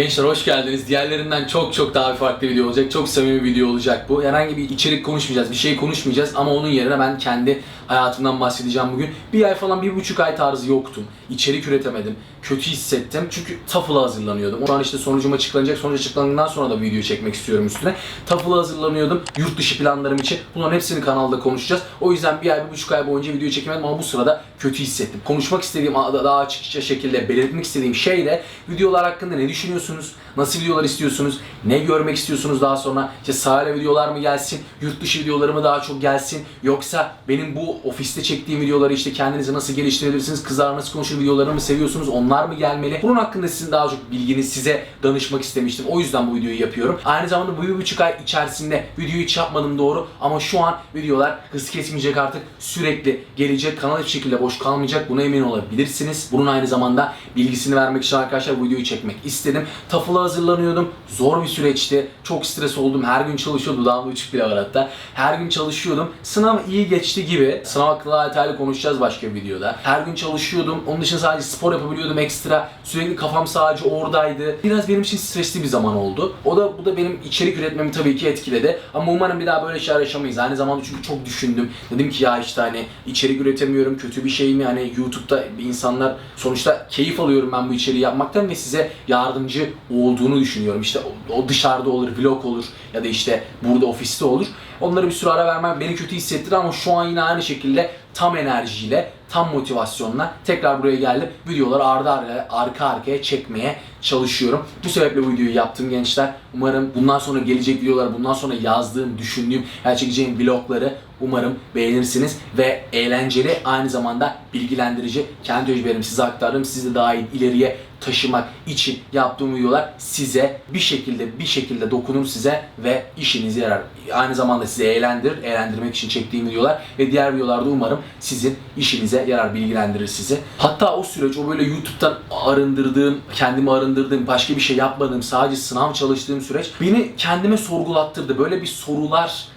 Gençler hoş geldiniz. Diğerlerinden çok çok daha bir farklı video olacak. Çok samimi bir video olacak bu. Herhangi bir içerik konuşmayacağız, bir şey konuşmayacağız ama onun yerine ben kendi hayatımdan bahsedeceğim bugün. Bir ay falan, bir buçuk ay tarzı yoktum. İçerik üretemedim. Kötü hissettim. Çünkü TOEFL'a hazırlanıyordum. Şu an işte sonucum açıklanacak. Sonuç açıklandığından sonra da bir video çekmek istiyorum üstüne. TOEFL'a hazırlanıyordum. Yurt dışı planlarım için. Bunların hepsini kanalda konuşacağız. O yüzden bir ay, bir buçuk ay boyunca video çekemedim ama bu sırada kötü hissettim. Konuşmak istediğim, daha açıkça şekilde belirtmek istediğim şey de videolar hakkında ne düşünüyorsunuz? Nasıl videolar istiyorsunuz? Ne görmek istiyorsunuz daha sonra? İşte sahile videolar mı gelsin? Yurt dışı videoları mı daha çok gelsin? Yoksa benim bu ofiste çektiğim videoları işte kendinizi nasıl geliştirebilirsiniz? Kızlar nasıl konuşur videolarını mı seviyorsunuz? Onlar mı gelmeli? Bunun hakkında sizin daha çok bilginiz size danışmak istemiştim. O yüzden bu videoyu yapıyorum. Aynı zamanda bu bir buçuk ay içerisinde videoyu hiç yapmadım doğru. Ama şu an videolar hız kesmeyecek artık. Sürekli gelecek. Kanal hiçbir şekilde boş kalmayacak. Buna emin olabilirsiniz. Bunun aynı zamanda bilgisini vermek için arkadaşlar bu videoyu çekmek istedim. TOEFL'a hazırlanıyordum. Zor bir süreçti. Çok stres oldum. Her gün çalışıyordum. Dudağımda uçuk bile var hatta. Her gün çalışıyordum. Sınav iyi geçti gibi. Sınav hakkında daha detaylı konuşacağız başka bir videoda. Her gün çalışıyordum. Onun dışında sadece spor yapabiliyordum ekstra. Sürekli kafam sadece oradaydı. Biraz benim için stresli bir zaman oldu. O da bu da benim içerik üretmemi tabii ki etkiledi. Ama umarım bir daha böyle şeyler yaşamayız. Aynı zamanda çünkü çok düşündüm. Dedim ki ya işte hani içerik üretemiyorum. Kötü bir şey mi? Hani YouTube'da insanlar sonuçta keyif alıyorum ben bu içeriği yapmaktan ve size yardımcı olduğunu düşünüyorum. İşte o- dışarıda olur, vlog olur ya da işte burada ofiste olur. Onlara bir süre ara vermem beni kötü hissettirdi ama şu an yine aynı şekilde tam enerjiyle, tam motivasyonla tekrar buraya geldim. Videoları ardı arka, arka arkaya çekmeye çalışıyorum. Bu sebeple bu videoyu yaptım gençler. Umarım bundan sonra gelecek videolar, bundan sonra yazdığım, düşündüğüm, ya çekeceğim vlogları umarım beğenirsiniz ve eğlenceli aynı zamanda bilgilendirici kendi tecrübelerimi size aktardım. Siz de daha ileriye taşımak için yaptığım videolar size bir şekilde bir şekilde dokunur size ve işinize yarar. Aynı zamanda sizi eğlendirir, eğlendirmek için çektiğim videolar ve diğer videolarda umarım sizin işinize yarar, bilgilendirir sizi. Hatta o süreç, o böyle YouTube'dan arındırdığım, kendimi arındırdığım, başka bir şey yapmadığım, sadece sınav çalıştığım süreç beni kendime sorgulattırdı. Böyle bir sorular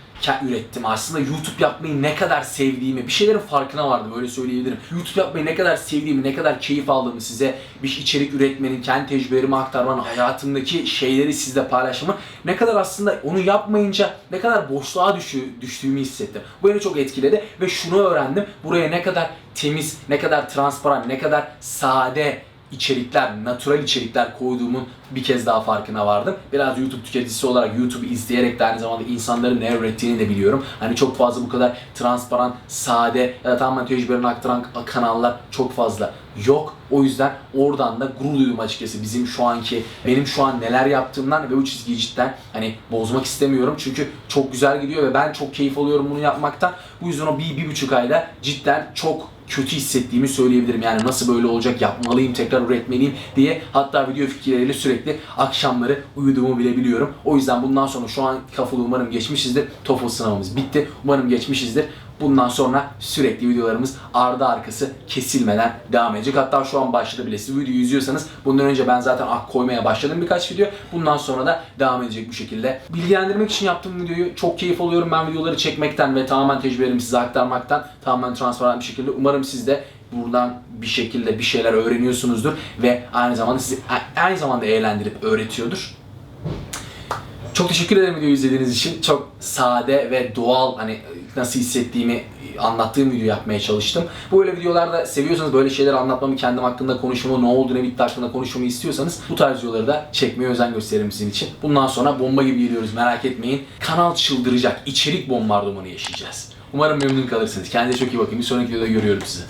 ürettim. Aslında YouTube yapmayı ne kadar sevdiğimi, bir şeylerin farkına vardım öyle söyleyebilirim. YouTube yapmayı ne kadar sevdiğimi, ne kadar keyif aldığımı size bir içerik üretmenin, kendi tecrübelerimi aktarmanın, hayatımdaki şeyleri sizle paylaşmanın ne kadar aslında onu yapmayınca ne kadar boşluğa düşü, düştüğümü hissettim. Bu beni çok etkiledi ve şunu öğrendim. Buraya ne kadar temiz, ne kadar transparan, ne kadar sade içerikler, natural içerikler koyduğumun bir kez daha farkına vardım. Biraz YouTube tüketicisi olarak YouTube izleyerek de aynı zamanda insanların ne ürettiğini de biliyorum. Hani çok fazla bu kadar transparan, sade ya da tamamen tecrübelerini aktaran kanallar çok fazla yok. O yüzden oradan da gurur duydum açıkçası bizim şu anki, benim şu an neler yaptığımdan ve bu çizgiyi cidden hani bozmak istemiyorum. Çünkü çok güzel gidiyor ve ben çok keyif alıyorum bunu yapmaktan. Bu yüzden o bir, bir buçuk ayda cidden çok kötü hissettiğimi söyleyebilirim. Yani nasıl böyle olacak, yapmalıyım, tekrar üretmeliyim diye hatta video fikirleriyle sürekli akşamları uyuduğumu bile biliyorum. O yüzden bundan sonra şu an kafalı umarım geçmişizdir. TOEFL sınavımız bitti. Umarım geçmişizdir. Bundan sonra sürekli videolarımız ardı arkası kesilmeden devam edecek. Hatta şu an başladı bile. Siz videoyu izliyorsanız bundan önce ben zaten ak koymaya başladım birkaç video. Bundan sonra da devam edecek bu şekilde. Bilgilendirmek için yaptığım videoyu çok keyif alıyorum ben videoları çekmekten ve tamamen tecrübelerimi size aktarmaktan. Tamamen transparan bir şekilde. Umarım siz de buradan bir şekilde bir şeyler öğreniyorsunuzdur ve aynı zamanda sizi aynı zamanda eğlendirip öğretiyordur. Çok teşekkür ederim videoyu izlediğiniz için. Çok sade ve doğal hani nasıl hissettiğimi anlattığım video yapmaya çalıştım. Böyle videolarda seviyorsanız böyle şeyler anlatmamı, kendim hakkında konuşmamı, ne oldu ne bitti hakkında konuşmamı istiyorsanız bu tarz videoları da çekmeye özen gösteririm sizin için. Bundan sonra bomba gibi geliyoruz merak etmeyin. Kanal çıldıracak. içerik bombardımanı yaşayacağız. Umarım memnun kalırsınız. Kendinize çok iyi bakın. Bir sonraki videoda görüyorum sizi.